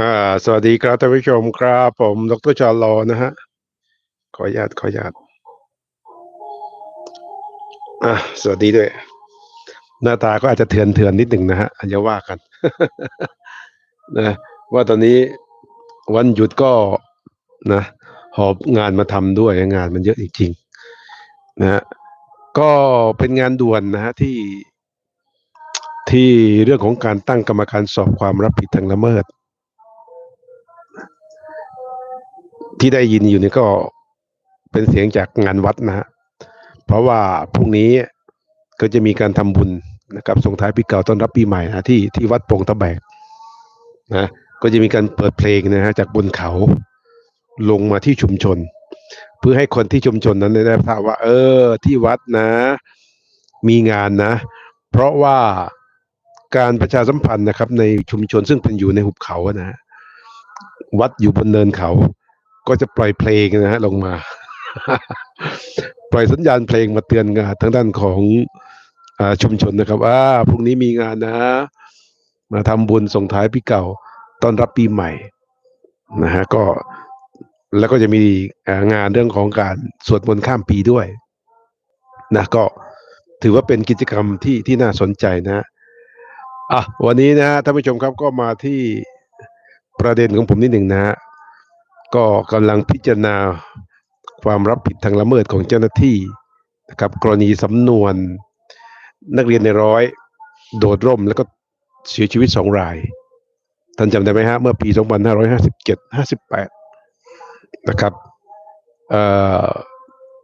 อ่าสวัสดีครับท่านผู้ชมครับ ผมดรชาลอนะฮะ ขออนุญาตขออนุญาตอะสวัสดีด้วย หน้าตาก็อาจจะเถื่อนเถื่อนนิดหนึ่งนะฮะอย่าว่ากัน นะว่าตอนนี้วันหยุดก็นะหอบงานมาทำด้วยงานมันเยอะจริงๆนะฮะก็เป็นงานด่วนนะฮะที่ที่เรื่องของการตั้งกรรมการสอบความรับผิดทางละเมิด ที่ได้ยินอยู่นี่ก็เป็นเสียงจากงานวัดนะฮะเพราะว่าพรุ่งนี้ก็จะมีการทำบุญนะครับส่งท้ายปีเก่าต้อนรับปีใหม่นะที่ที่วัดโปงตะแบกนะก็จะมีการเปิดเพลงนะฮะจากบนเขาลงมาที่ชุมชน เพื่อให้คนที่ชุมชนนั้นได้ทราบว่า เออ ที่วัดนะ มีงานนะ เพราะว่าการประชาสัมพันธ์นะครับ ในชุมชนซึ่งเป็นอยู่ในหุบเขานะฮะวัดอยู่บนเนินเขา ก็จะปล่อยเพลงนะฮะลงมา ปล่อยสัญญาณเพลงมาเตือนงานทางด้านของอชุมชนนะครับว่าพรุ่งนี้มีงานนะ มาทำบุญส่งท้ายปีเก่าต้อนรับปีใหม่นะฮะก็แล้วก็จะมีงานเรื่องของการสวดมนต์ข้ามปีด้วยนะก็ถือว่าเป็นกิจกรรมที่ที่น่าสนใจนะอะวันนี้นะฮะท่านผู้ชมครับก็มาที่ประเด็นของผมนิดหนึ่งนะฮะ ก็กำลังพิจารณาความรับผิดทางละเมิดของเจ้าหน้าที่นะครับกรณีสำนวนนักเรียนในร้อยโดดร่มแล้วก็เสียชีวิตสองราย ท่านจำได้ไหมฮะ เมื่อปี 2557 58 นะครับเอ่อ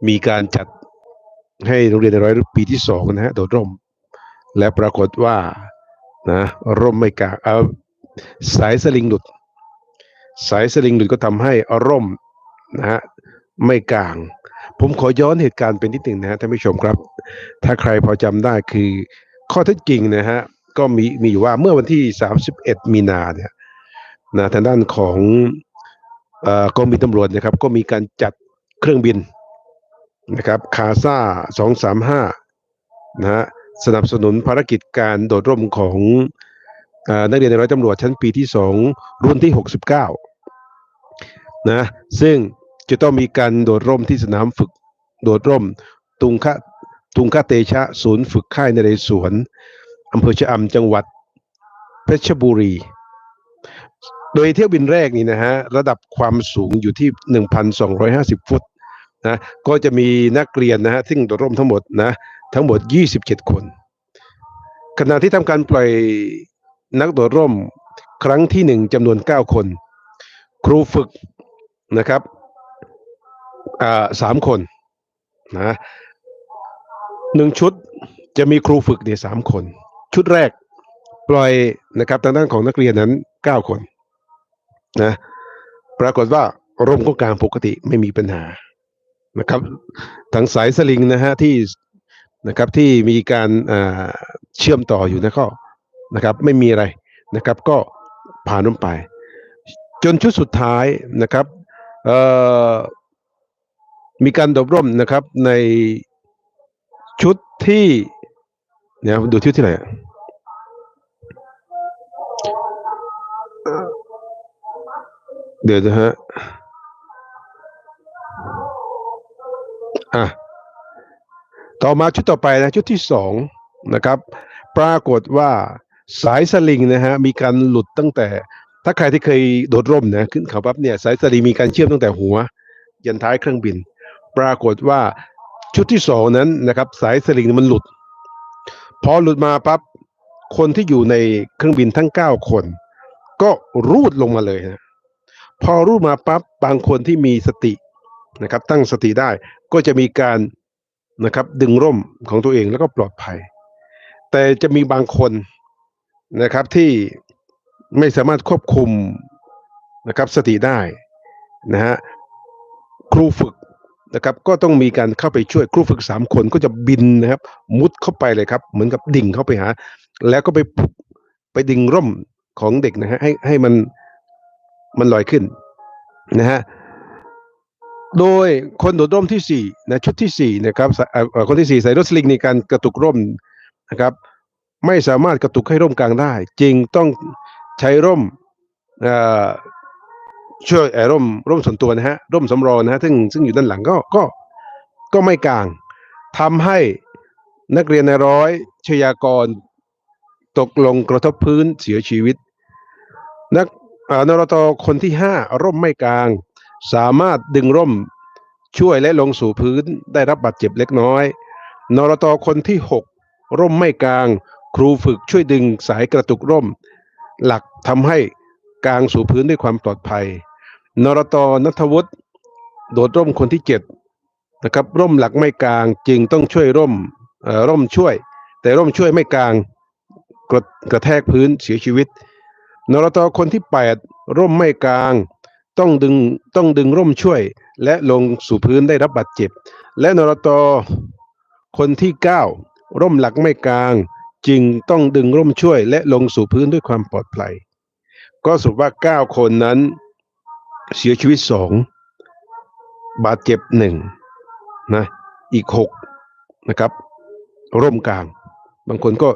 มีการจัดให้โรงเรียนในร้อยปีที่สองนะฮะโดดร่ม และปรากฏว่านะร่มไม่กลางเอาสายสลิงหลุด สายสลิงหลุดก็ทำให้ร่มนะฮะไม่กลาง ผมขอย้อนเหตุการณ์เป็นนิดหนึ่งนะฮะท่านผู้ชมครับ ถ้าใครพอจำได้คือข้อเท็จจริงนะฮะก็มีมีอยู่ว่าเมื่อวันที่ 31 มีนาเนี่ยนะทางด้านของอกองบินตำรวจนะครับ ก็มีการจัดเครื่องบินนะครับคาซ่า235นะฮะสนับสนุนภารกิจการโดดร่มของเอ่อนักเรียนในร้อยตำรวจชั้นปีที่2รุ่นที่69 นะซึ่งจะต้องมีการโดดร่มที่สนามฝึกโดดร่ม ตุงคะตุงคะเตชะศูนย์ฝึกค่ายนเรศวรอำเภอชะอำจังหวัดเพชรบุรี โดยเที่ยวบินแรกนี่นะฮะระดับความสูงอยู่ที่ 1,250 ฟุตนะก็จะมีนักเรียนนะฮะซึ่งโดดร่มทั้งหมดนะทั้งหมด 27 คน ขณะที่ทำการปล่อยนักโดดร่มครั้งที่หนึ่งจำนวน 9 คน ครูฝึก นะครับอ่าสามคนนะหนึ่งชุดจะมีครูฝึกเนี่ยสามคน ชุดแรกปล่อยนะครับทางด้านของนักเรียนนั้นเก้าคนนะปรากฏว่าร่มก็กลางปกติไม่มีปัญหานะครับทั้งสายสลิงนะฮะที่นะครับที่มีการอ่าเชื่อมต่ออยู่นะก็นะครับไม่มีอะไรนะครับก็ผ่านลงไป จนชุดสุดท้ายนะครับ มีการดบร่มนะครับในชุดที่เนี่ยดูชุดที่ไหนเดี๋ยวนะฮะอะต่อมาชุดต่อไปนะชุดที่สองนะครับ ปรากฏว่าสายสลิงนะฮะมีการหลุดตั้งแต่ ถ้าใครที่เคยโดดร่มนะขึ้นเขาปั๊บเนี่ยสายสลิงมีการเชื่อมตั้งแต่หัว ยันท้ายเครื่องบิน ปรากฏว่าชุดที่สองนั้นนะครับ สายสลิงมันหลุด พอหลุดมาปั๊บคนที่อยู่ในเครื่องบินทั้งเก้าคน ก็รูดลงมาเลยนะพอรูดมาปั๊บบางคนที่มีสตินะครับ ตั้งสติได้ก็จะมีการนะครับ ดึงร่มของตัวเองแล้วก็ปลอดภัย แต่จะมีบางคนนะครับที่ ไม่สามารถควบคุมนะครับสติได้นะฮะครูฝึกนะครับ ก็ต้องมีการเข้าไปช่วยครูฝึกสามคนก็จะบินนะครับ มุดเข้าไปเลยครับ เหมือนกับดิ่งเข้าไปหา แล้วก็ไปปลุกไปดึงร่มของเด็กนะฮะให้ให้มันมันลอยขึ้นนะฮะโดยคนโดดร่มที่สี่นะชุดที่สี่นะครับคนที่สี่ใส่รถสลิงในการกระตุกร่มนะครับ ไม่สามารถกระตุกให้ร่มกลางได้จึงต้อง ใช้ร่มช่วยเอ่อร่มร่มส่วนตัวนะฮะร่มสำรองนะฮะซึ่งซึ่งอยู่ด้านหลังก็ก็ก็ไม่กลางทำให้นักเรียนในร้อยชยากร ตกลงกระทบพื้นเสียชีวิต นักนรตคนที่ห้าร่มไม่กลาง สามารถดึงร่มช่วยและลงสู่พื้นได้รับบาดเจ็บเล็กน้อย นรตคนที่หกร่มไม่กลาง ครูฝึกช่วยดึงสายกระตุกร่ม หลักทำให้กลางสู่พื้นด้วยความปลอดภัย นรตนัทวุฒิโดดร่มคนที่เจ็ดนะครับร่มหลักไม่กลางจึงต้องช่วยร่มเอ่อร่มช่วย แต่ร่มช่วยไม่กลางกระกระแทกพื้นเสียชีวิต นรตคนที่แปดร่มไม่กลาง ต้องดึงต้องดึงร่มช่วย และลงสู่พื้นได้รับบาดเจ็บ และนรตคนที่เก้าร่มหลักไม่กลาง จึงต้องดึงร่มช่วยและลงสู่พื้นด้วยความปลอดภัย ก็สรุปว่าเก้าคนนั้นเสียชีวิตสองบาดเจ็บหนึ่งนะอีกหกนะครับ ร่มกลาง บางคนก็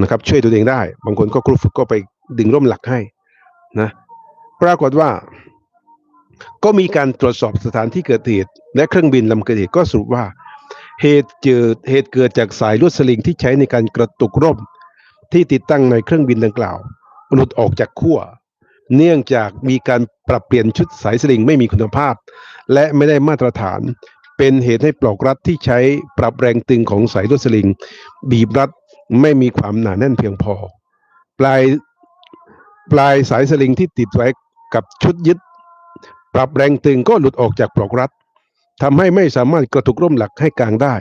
นะครับ ช่วยตัวเองได้ บางคนก็ครูฝึกก็ไปดึงร่มหลักให้นะปรากฏว่า ก็มีการตรวจสอบสถานที่เกิดเหตุและเครื่องบินลำเกิดเหตุก็สรุปว่า เหตุเกิดเหตุเกิดจากสายลวดสลิงที่ใช้ในการกระตุกร่ม ที่ติดตั้งในเครื่องบินดังกล่าว หลุดออกจากขั้ว เนื่องจากมีการปรับเปลี่ยนชุดสายสลิงไม่มีคุณภาพ และไม่ได้มาตรฐาน เป็นเหตุให้ปลอกรัดที่ใช้ปรับแรงตึงของสายลวดสลิง บีบรัดไม่มีความหนาแน่นเพียงพอ ปลายปลายสายสลิงที่ติดไว้กับชุดยึด ปรับแรงตึงก็หลุดออกจากปลอกรัด ทำให้ไม่สามารถกระตุกร่มหลักให้กลางได้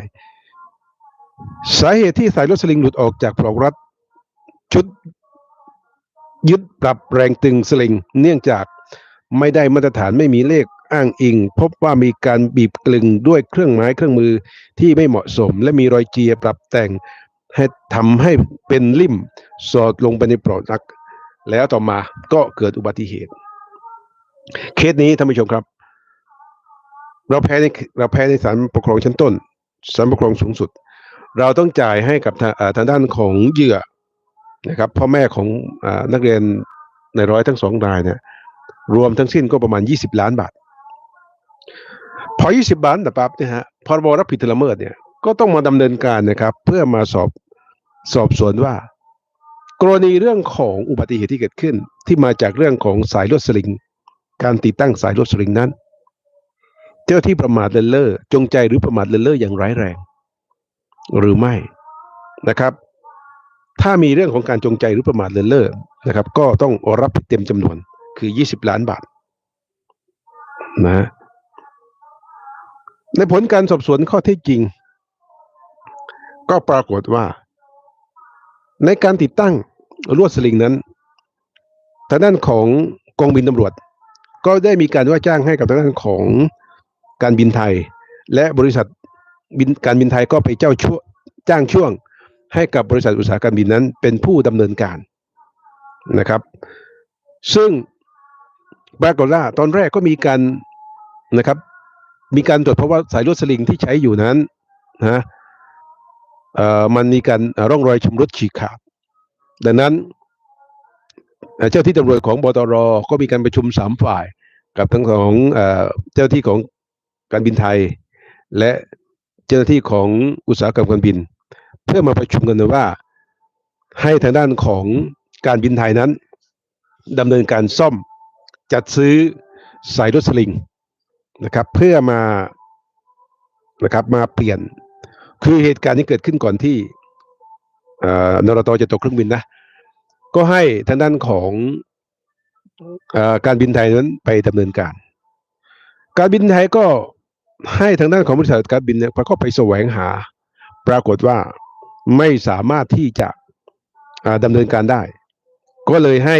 สาเหตุที่สายลวดสลิงหลุดออกจากปลอกรัดชุดยึดปรับแรงตึงสลิง เนื่องจากไม่ได้มาตรฐานไม่มีเลขอ้างอิง พบว่ามีการบีบกลึงด้วยเครื่องไม้เครื่องมือที่ไม่เหมาะสม และมีรอยเจียปรับแต่งให้ทำให้เป็นลิ่มสอดลงไปในปลอกรัดแล้วต่อมาก็เกิดอุบัติเหตุ เคสนี้ท่านผู้ชมครับ เราแพ้ในเราแพ้ในศาลปกครองชั้นต้นศาลปกครองสูงสุด เราต้องจ่ายให้กับทางเอ่อทางด้านของเหยื่อนะครับพ่อแม่ของอนักเรียนในร้อยทั้งสองรายเนี่ยรวมทั้งสิ้นก็ประมาณ 20 ล้านบาท พอ 20 ล้านแต่ปั๊บเนี่ยฮะพรบรับผิดละเมิดเนี่ยก็ต้องมาดำเนินการนะครับ เพื่อมาสอบสอบสวนว่า กรณีเรื่องของอุบัติเหตุที่เกิดขึ้น ที่มาจากเรื่องของสายลวดสลิง การติดตั้งสายลวดสลิงนั้น เจ้าที่ประมาทเลินเล่อจงใจหรือประมาทเลินเล่ออย่างร้ายแรง หรือไม่นะครับ ถ้ามีเรื่องของการจงใจหรือประมาทเลินเล่อนะครับ ก็ต้องรับเต็มจำนวนคือ20ล้านบาทนะในผลการสอบสวนข้อเท็จจริง ก็ปรากฏว่า ในการติดตั้งลวดสลิงนั้นทางด้านของกองบินตำรวจ ก็ได้มีการว่าจ้างให้กับทางด้านของ การบินไทย และบริษัทบินการบินไทยก็ไปเจ้าช่วจ้างช่วงให้กับบริษัทอุตสาหการบินนั้น เป็นผู้ดำเนินการนะครับ ซึ่งปรากฏว่าตอนแรกก็มีการนะครับ มีการตรวจเพราะว่าสายลวดสลิงที่ใช้อยู่นั้นนะเอ่อมันมีการร่องรอยชำรุดฉีกขาด ดังนั้น เจ้าที่ตำรวจของบตรก็มีการประชุมสามฝ่าย กับทั้งของเจ้าที่ของ การบินไทย และเจ้าหน้าที่ของอุตสาหกรรมการบิน เพื่อมาประชุมกันว่า ให้ทางด้านของการบินไทยนั้นดำเนินการซ่อมจัดซื้อสายรถสลิงนะครับเพื่อมานะครับมาเปลี่ยนคือเหตุการณ์นี้เกิดขึ้นก่อนที่เอ่อนรตจะตกเครื่องบินนะ ก็ให้ทางด้านของออการบินไทยนั้นไปดำเนินการ การบินไทยก็ ให้ทางด้านของบริษัทการบินเนี่ยก็ไปแสวงหา ปรากฏว่าไม่สามารถที่จะอ่าดำเนินการได้ ก็เลยให้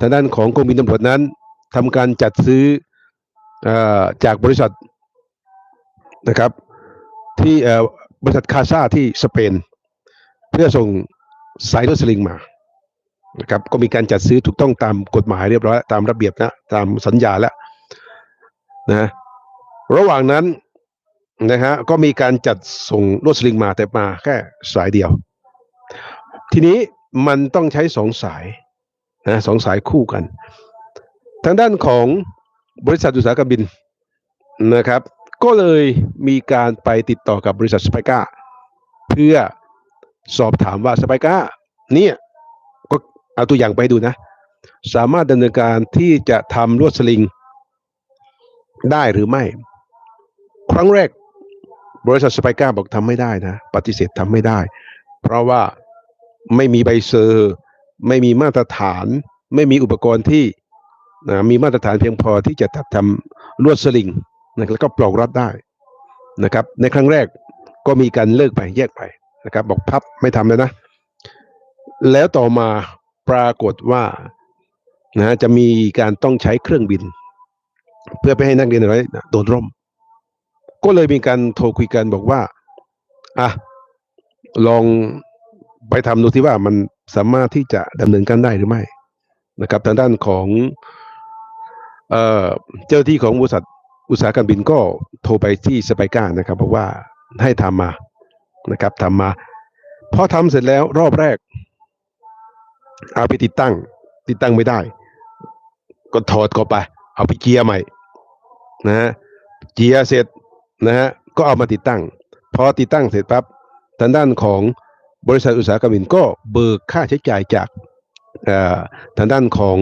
ทางด้านของกรมบินตำรวจนั้นทำการจัดซื้ออจากบริษัทนะครับ ที่บริษัทคาซาที่สเปน เพื่อส่งสายรถสลิงมานะครับก็มีการจัดซื้อถูกต้องตามกฎหมายเรียบร้อยตามระเบียบนะตามสัญญาแล้วนะ ระหว่างนั้นนะฮะก็มีการจัดส่งรถสลิงมาแต่มาแค่สายเดียว ทีนี้มันต้องใช้สองสายนะสองสายคู่กัน ทางด้านของบริษัทอุตสาหกรรมบินนะครับ ก็เลยมีการไปติดต่อกับบริษัทสไปก้าเพื่อสอบถามว่าสไปก้าเนี่ยก็เอาตัวอย่างไปดูนะ สามารถดำเนินการที่จะทำลวดสลิงได้หรือไม่ ครั้งแรก บริษัทสไปก้าบอกทำไม่ได้นะ ปฏิเสธทำไม่ได้ เพราะว่าไม่มีใบเซอร์ ไม่มีมาตรฐาน ไม่มีอุปกรณ์ที่นะมีมาตรฐานเพียงพอที่จะทำลวดสลิงนะแล้วก็ปลอกรัดได้นะครับ ในครั้งแรกก็มีการเลิกไปแยกไปนะครับ บอกพับไม่ทำแล้วนะ แล้วต่อมาปรากฏว่านะจะมีการต้องใช้เครื่องบิน เพื่อไปให้นักเรียนอะไรโดนร่ม ก็เลยมีการโทรคุยกันบอกว่าอะลองไปทำดูที่ว่ามันสามารถที่จะดำเนินการได้หรือไม่นะครับ ทางด้านของเอ่อเจ้าที่ของบริษัทอุตสาหกรรมบินก็โทรไปที่สไปก้านะครับบอกว่าให้ทำมานะครับทำมาพอทำเสร็จแล้วรอบแรก เอาไปติดตั้ง ติดตั้งไม่ได้ ก็ถอดก็ไป เอาไปเกียร์ใหม่ นะฮะเกียร์เสร็จ นะฮะก็เอามาติดตั้ง พอติดตั้งเสร็จปั๊บทางด้านของบริษัทอุตสาหกรรมบินก็เบิกค่าใช้จ่ายจากทางด้านของ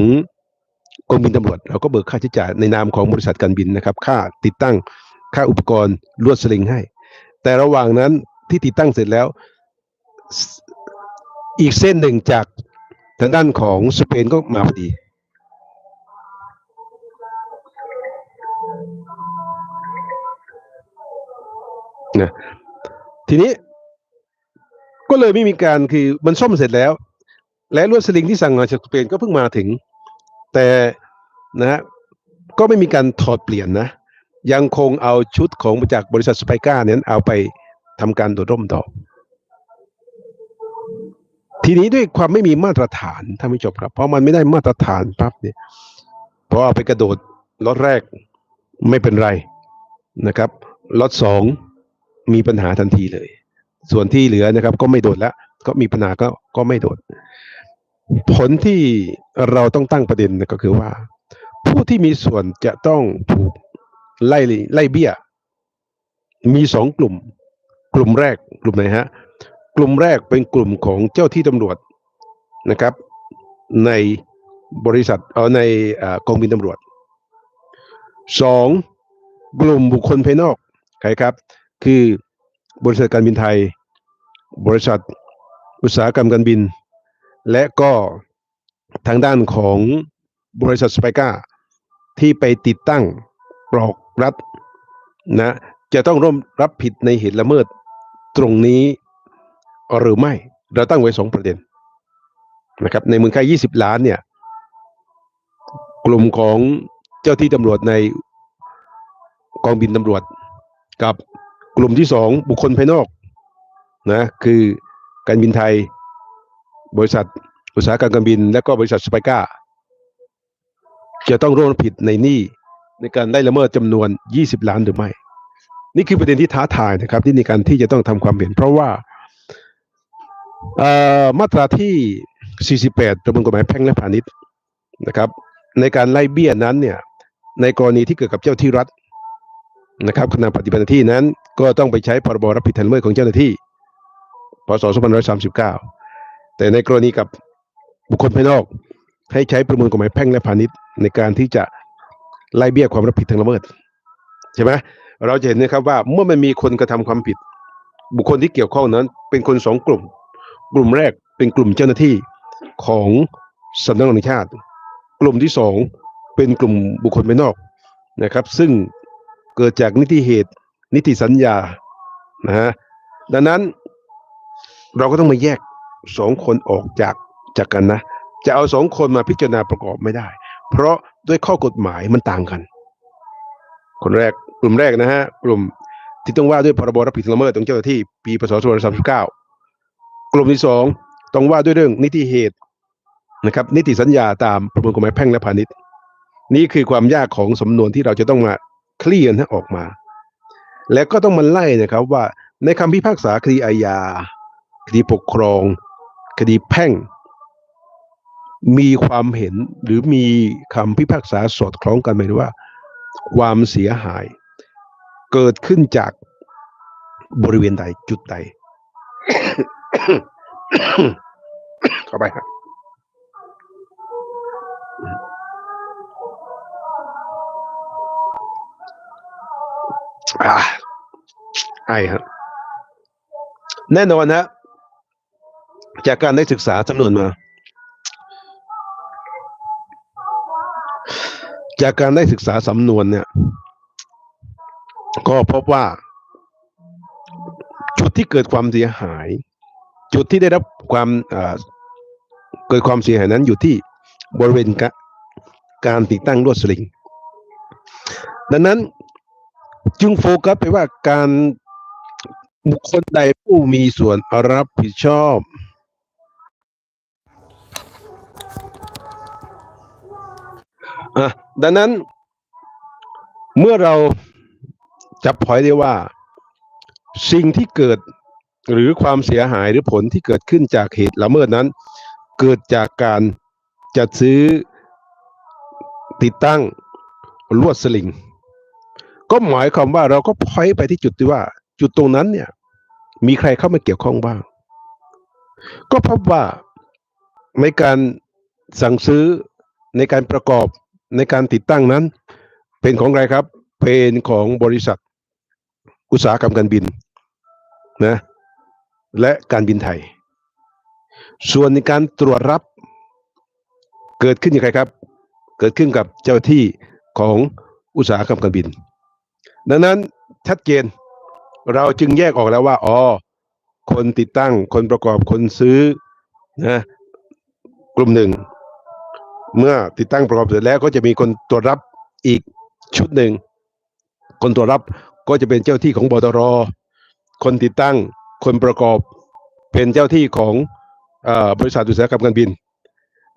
กรมบินตำรวจเราก็เบิกค่าใช้จ่ายในนามของบริษัทการบินนะครับ ค่าติดตั้งค่าอุปกรณ์ลวดสลิงให้ แต่ระหว่างนั้นที่ติดตั้งเสร็จแล้ว อีกเส้นหนึ่งจากทางด้านของสเปนก็มาพอดี นะทีนี้ก็เลยไม่มีการคือมันซ่อมเสร็จแล้ว และลวดสลิงที่สั่งมาจากสเปนก็เพิ่งมาถึง แต่นะก็ไม่มีการถอดเปลี่ยนนะ ยังคงเอาชุดของจากบริษัทสไปก้านั้นเอาไปทำการโดดร่มต่อ ทีนี้ด้วยความไม่มีมาตรฐานท่านผู้ชมครับ เพราะมันไม่ได้มาตรฐานปั๊บเนี่ยพอเอาไปกระโดดล็อตแรกไม่เป็นไรนะครับล็อตสอง มีปัญหาทันทีเลย ส่วนที่เหลือนะครับ ก็ไม่โดดแล้ว ก็มีปัญหาก็ก็ไม่โดด ผลที่เราต้องตั้งประเด็นก็คือว่า ผู้ที่มีส่วนจะต้องถูกไล่ไล่เบี้ย มีสองกลุ่ม กลุ่มแรกกลุ่มไหนฮะ กลุ่มแรกเป็นกลุ่มของเจ้าที่ตำรวจนะครับ ในบริษัทเออในกองบินตำรวจสองกลุ่มบุคคลภายนอกใครครับ คือบริษัทการบินไทย บริษัทอุตสาหกรรมการบิน และก็ทางด้านของบริษัทสไปก้าที่ไปติดตั้งปลอกรัดนะจะต้องร่วมรับผิดในเหตุละเมิดตรงนี้หรือไม่ เราตั้งไว้สองประเด็นนะครับในมูลค่า 20 ล้านเนี่ยกลุ่มของเจ้าที่ตำรวจในกองบินตำรวจกับ กลุ่มที่สองบุคคลภายนอกนะคือการบินไทย บริษัทอุตสาหกรรมการบิน และก็บริษัทสไปก้าจะต้องร่วมผิดในหนี้ในการได้ละเมิดจำนวน 20 ล้านหรือไม่ นี่คือประเด็นที่ท้าทายนะครับ ที่ในการที่จะต้องทำความเห็น เพราะว่ามาตราที่ 48 ประมวลกฎหมายแพ่งและพาณิชย์นะครับ ในการไล่เบี้ยนั้นเนี่ยในกรณีที่เกิดกับเจ้าที่รัฐนะครับขณะปฏิบัติหน้าที่นั้น ก็ต้องไปใช้พรบรับผิดทางละเมิดของเจ้าหน้าที่พศ2539 แต่ในกรณีกับบุคคลภายนอก ให้ใช้ประมวลกฎหมายแพ่งและพาณิชย์ในการที่จะไล่เบี้ยความรับผิดทางละเมิดใช่ไหมเราจะเห็นนะครับว่าเมื่อมันมีคนกระทำความผิด บุคคลที่เกี่ยวข้องนั้น เป็นคนสองกลุ่ม กลุ่มแรกเป็นกลุ่มเจ้าหน้าที่ของสำนักงานชาติ กลุ่มที่สองเป็นกลุ่มบุคคลภายนอกนะครับ ซึ่งเกิดจากนิติเหตุ นิติสัญญานะฮะดังนั้นเราก็ต้องมาแยกสองคนออกจากจากกันนะ จะเอาสองคนมาพิจารณาประกอบไม่ได้ เพราะด้วยข้อกฎหมายมันต่างกัน คนแรกกลุ่มแรกนะฮะกลุ่มที่ต้องว่าด้วยพรบรับผิดละเมิดของเจ้าหน้าที่ปีพศ2539 กลุ่มที่สองต้องว่าด้วยเรื่องนิติเหตุนะครับ นิติสัญญาตามประมวลกฎหมายแพ่งและพาณิชย์ นี่คือความยากของสำนวนที่เราจะต้องมาเคลียร์ให้ออกมา แล้วก็ต้องมาไล่นะครับว่าในคำพิพากษาคดีอาญาคดีปกครอง คดีแพ่ง มีความเห็นหรือมีคำพิพากษาสอดคล้องกันไหมว่า ความเสียหาย เกิดขึ้นจากบริเวณใดจุดใดเข้าไปครับ ไอครับแน่นอนนะ จากการได้ศึกษาจำนวนมา จากการได้ศึกษาสำนวนเนี่ย ก็พบว่า จุดที่เกิดความเสียหาย จุดที่ได้รับความเกิดความเสียหายนั้นอยู่ที่บริเวณกการติดตั้งลวดสลิง ดังนั้น จึงโฟกัสไปว่าการบุคคลใดผู้มีส่วนรับผิดชอบอะดังนั้น เมื่อเราจับพอยได้ว่า สิ่งที่เกิดหรือความเสียหายหรือผลที่เกิดขึ้นจากเหตุละเมิดนั้น เกิดจากการจัดซื้อติดตั้งลวดสลิง ก็หมายความว่าเราก็พอยไปที่จุดที่ว่า จุดตรงนั้นเนี่ย มีใครเข้ามาเกี่ยวข้องบ้าง ก็พบว่าในการสั่งซื้อในการประกอบในการติดตั้งนั้น เป็นของใครครับ เป็นของบริษัท อุตสาหกรรมการบินนะและการบินไทย ส่วนในการตรวจรับ เกิดขึ้นอย่างไรครับ เกิดขึ้นกับเจ้าที่ของอุตสาหกรรมการบิน ดังนั้นชัดเจนเราจึงแยกออกแล้วว่าอ๋อคนติดตั้งคนประกอบคนซื้อนะกลุ่มหนึ่ง เมื่อติดตั้งประกอบเสร็จแล้วก็จะมีคนตรวจรับอีกชุดหนึ่ง คนตรวจรับก็จะเป็นเจ้าที่ของบตรคนติดตั้งคนประกอบเป็นเจ้าที่ของอบริษัทอุตสาหกรรมการบิน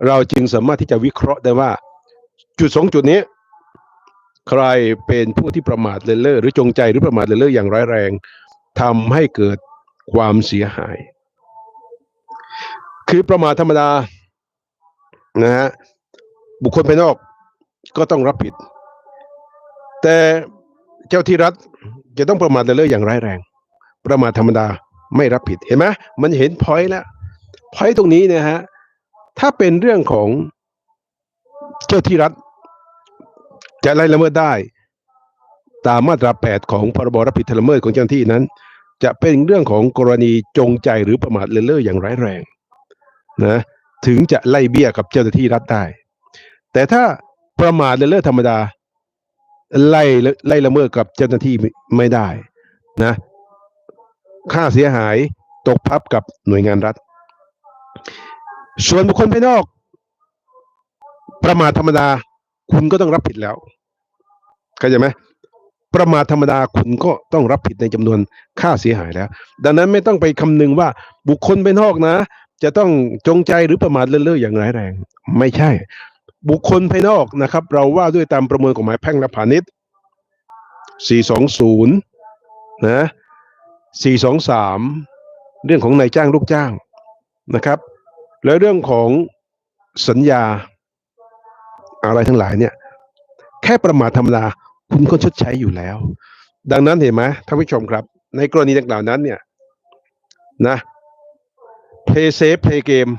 เราจึงสามารถที่จะวิเคราะห์ได้ว่า จุดสองจุดนี้ ใครเป็นผู้ที่ประมาทเลินเล่อหรือจงใจหรือประมาทเลินเล่ออย่างร้ายแรงทำให้เกิดความเสียหาย คือประมาทธรรมดานะฮะบุคคลภายนอกก็ต้องรับผิด แต่เจ้าที่รัฐจะต้องประมาทเลินเล่ออย่างร้ายแรง ประมาทธรรมดาไม่รับผิดเห็นไหมมันเห็นพอยต์แล้วพอยต์ตรงนี้นะฮะถ้าเป็นเรื่องของเจ้าที่รัฐ จะไล่ละเมิดได้ ตามมาตรา 8 ของพรบรับผิดละเมิดของเจ้าหน้าที่นั้น จะเป็นเรื่องของกรณีจงใจหรือประมาทเลินเล่ออย่างร้ายแรงนะถึงจะไล่เบี้ยกับเจ้าหน้าที่รัฐได้ แต่ถ้าประมาทเลินเล่อธรรมดา ไล่ไล่ละเมิดกับเจ้าหน้าที่ไม่ไม่ได้นะค่าเสียหายตกพับกับหน่วยงานรัฐ ส่วนบุคคลภายนอก ประมาทธรรมดา คุณก็ต้องรับผิดแล้วเข้าใจไหมประมาทธรรมดาคุณก็ต้องรับผิดในจำนวนค่าเสียหายแล้ว ดังนั้นไม่ต้องไปคำนึงว่าบุคคลภายนอกนะ จะต้องจงใจหรือประมาทเลินเล่ออย่างร้ายแรง ไม่ใช่ บุคคลภายนอกนะครับ เราว่าด้วยตามประมวลกฎหมายแพ่งและพาณิชย์ 420 นะ 423 เรื่องของนายจ้างลูกจ้างนะครับ แล้วเรื่องของสัญญา อะไรทั้งหลายเนี่ย แค่ประมาทธรรมดาคุณก็ชดใช้อยู่แล้ว ดังนั้นเห็นไหมท่านผู้ชมครับ ในกรณีดังกล่าวนั้นเนี่ยนะ play safe play game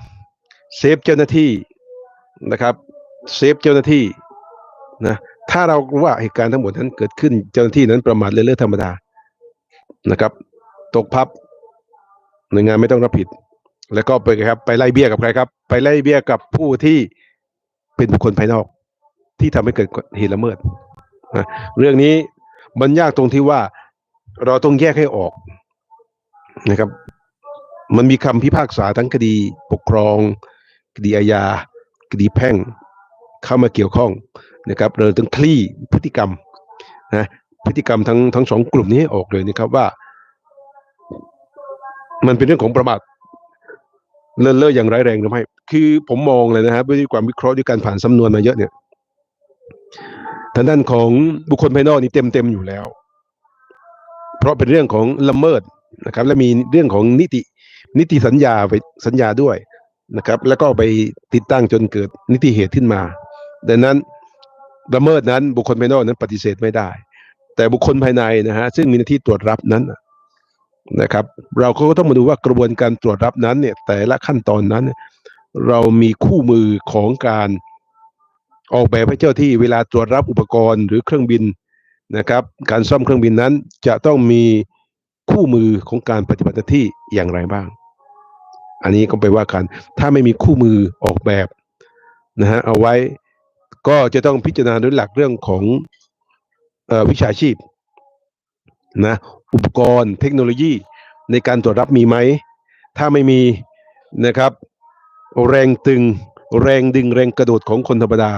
เซฟเจ้าหน้าที่นะครับเซฟเจ้าหน้าที่นะถ้าเรารู้ว่าเหตุการณ์ทั้งหมดนั้นเกิดขึ้นเจ้าหน้าที่นั้นประมาทเลินเล่อธรรมดานะครับ ตกพับหน่วยงานไม่ต้องรับผิด แล้วก็ไปครับ ไปไล่เบี้ยกับใครครับ ไปไล่เบี้ยกับผู้ที่ เป็นบุคคลภายนอก ที่ทำให้เกิดเหตุละเมิดนะเรื่องนี้มันยากตรงที่ว่าเราต้องแยกให้ออกนะครับ มันมีคำพิพากษาทั้งคดีปกครอง คดีอาญา คดีแพ่ง เข้ามาเกี่ยวข้องนะครับ เราต้องคลี่พฤติกรรมนะพฤติกรรมทั้งทั้งสองกลุ่มนี้ออกเลยนะครับว่า มันเป็นเรื่องของประมาทเลินเล่ออย่างร้ายแรงหรือไม่ คือผมมองเลยนะครับด้วยความวิเคราะห์ด้วยการผ่านสำนวนมาเยอะเนี่ยทางด้านของบุคคลภายนอกนี่เต็มเต็มอยู่แล้ว เพราะเป็นเรื่องของละเมิดนะครับ และมีเรื่องของนิตินิติสัญญาไปสัญญาด้วยนะครับ แล้วก็ไปติดตั้งจนเกิดนิติเหตุขึ้นมา ดังนั้นละเมิดนั้น บุคคลภายนอกนั้นปฏิเสธไม่ได้ แต่บุคคลภายในนะฮะซึ่งมีหน้าที่ตรวจรับนั้นนะนะครับ เราก็ต้องมาดูว่ากระบวนการตรวจรับนั้นเนี่ย แต่ละขั้นตอนนั้น เรามีคู่มือของการออกแบบให้เจ้าที่เวลาตรวจรับอุปกรณ์หรือเครื่องบินนะครับ การซ่อมเครื่องบินนั้นจะต้องมีคู่มือของการปฏิบัติหน้าที่อย่างไรบ้าง อันนี้ก็ไปว่ากัน ถ้าไม่มีคู่มือออกแบบนะฮะเอาไว้ก็จะต้องพิจารณาด้วยหลักเรื่องของออวิชาชีพนะอุปกรณ์เทคโนโลยีในการตรวจรับมีไหม ถ้าไม่มีนะครับ แรงตึง แรงดึงแรงกระโดดของคนธรรมดา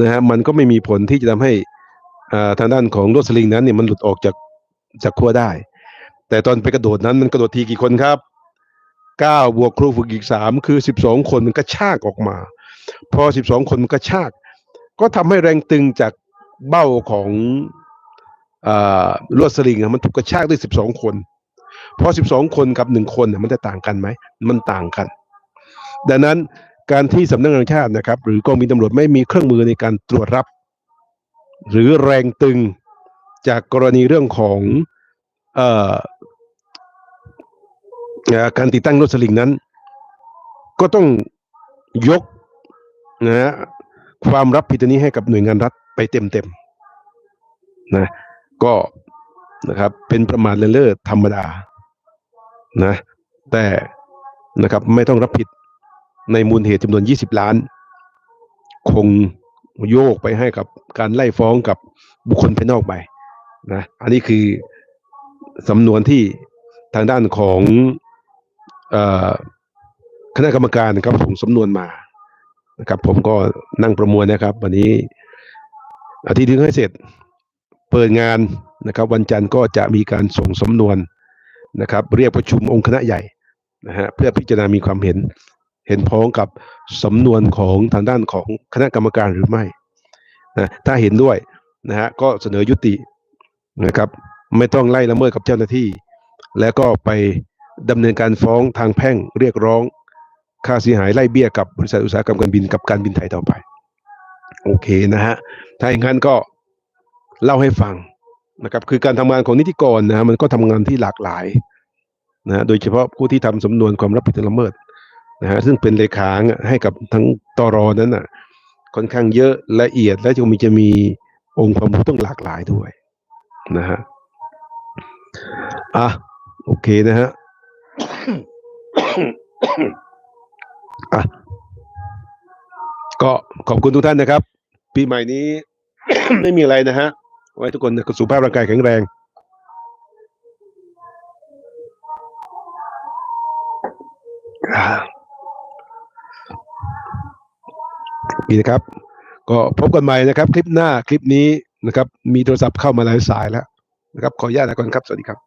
นะฮะมันก็ไม่มีผลที่จะทำให้อ่าทางด้านของลวดสลิงนั้นเนี่ยมันหลุดออกจากจากขั้วได้ แต่ตอนไปกระโดดนั้นมันกระโดดทีกี่คนครับเก้าบวกครูฝึกอีกสามคือสิบสองคนมันก็ชากออกมา พอสิบสองคนมันก็ชาก ก็ทำให้แรงตึงจากเบ้าของอ่าลวดสลิงอะมันถูกกระชากด้วยสิบสองคน พอสิบสองคนกับหนึ่งคนน่ะมันจะต่างกันไหม มันต่างกัน ดังนั้นการที่สำนักงานชาตินะครับ หรือกองบินตำรวจไม่มีเครื่องมือในการตรวจรับ หรือแรงตึงจากกรณีเรื่องของออการติดตั้งรถสลิงนั้น ก็ต้องยกนะฮะความรับผิดนนี้ให้กับหน่วยงานรัฐไปเต็มๆนะก็นะครับเป็นประมาทเลินเล่อธรรมดานะแต่นะครับไม่ต้องรับผิด ในมูลเหตุจำนวน 20 ล้าน คงโยกไปให้กับการไล่ฟ้องกับบุคคลภายนอกไปนะอันนี้คือสำนวนที่ทางด้านของอคณะกรรมการนะครับส่งสำนวนมานะครับ ผมก็นั่งประมวลนะครับ วันนี้อาทิตย์ถึงให้เสร็จเปิดงานนะครับ วันจันทร์ก็จะมีการส่งสำนวนนะครับ เรียกประชุมองค์คณะใหญ่นะฮะเพื่อพิจารณามีความเห็น เห็นพ้องกับสำนวนของทางด้านของคณะกรรมการหรือไม่นะถ้าเห็นด้วยนะฮะก็เสนอยุตินะครับ ไม่ต้องไล่ละเมิดกับเจ้าหน้าที่ แล้วก็ไปดำเนินการฟ้องทางแพ่งเรียกร้อง ค่าเสียหายไล่เบี้ยกับบริษัทอุตสาหกรรมการบินกับการบินไทยต่อไป โอเคนะฮะถ้าอย่างนั้นก็เล่าให้ฟังนะครับคือการทำงานของนิติกรนะฮะมันก็ทำงานที่หลากหลายนะฮะโดยเฉพาะผู้ที่ทำสำนวนความรับผิดละเมิด นะฮะซึ่งเป็นเลขาให้กับทั้งตรอนั้นน่ะค่อนข้างเยอะละเอียดและจะมีจะมีองค์ความรู้ต้องหลากหลายด้วยนะฮะอะโอเคนะฮะอะก็ขอบคุณทุกท่านนะครับ ปีใหม่นี้ ไม่มีอะไรนะฮะ ไว้ทุกคนสุขภาพร่างกายแข็งแรงอ่า ดีนะครับ ก็พบกันใหม่นะครับ คลิปหน้าคลิปนี้นะครับ มีโทรศัพท์เข้ามาหลายสายแล้วนะครับ ขออนุญาตนะก่อนครับ สวัสดีครับ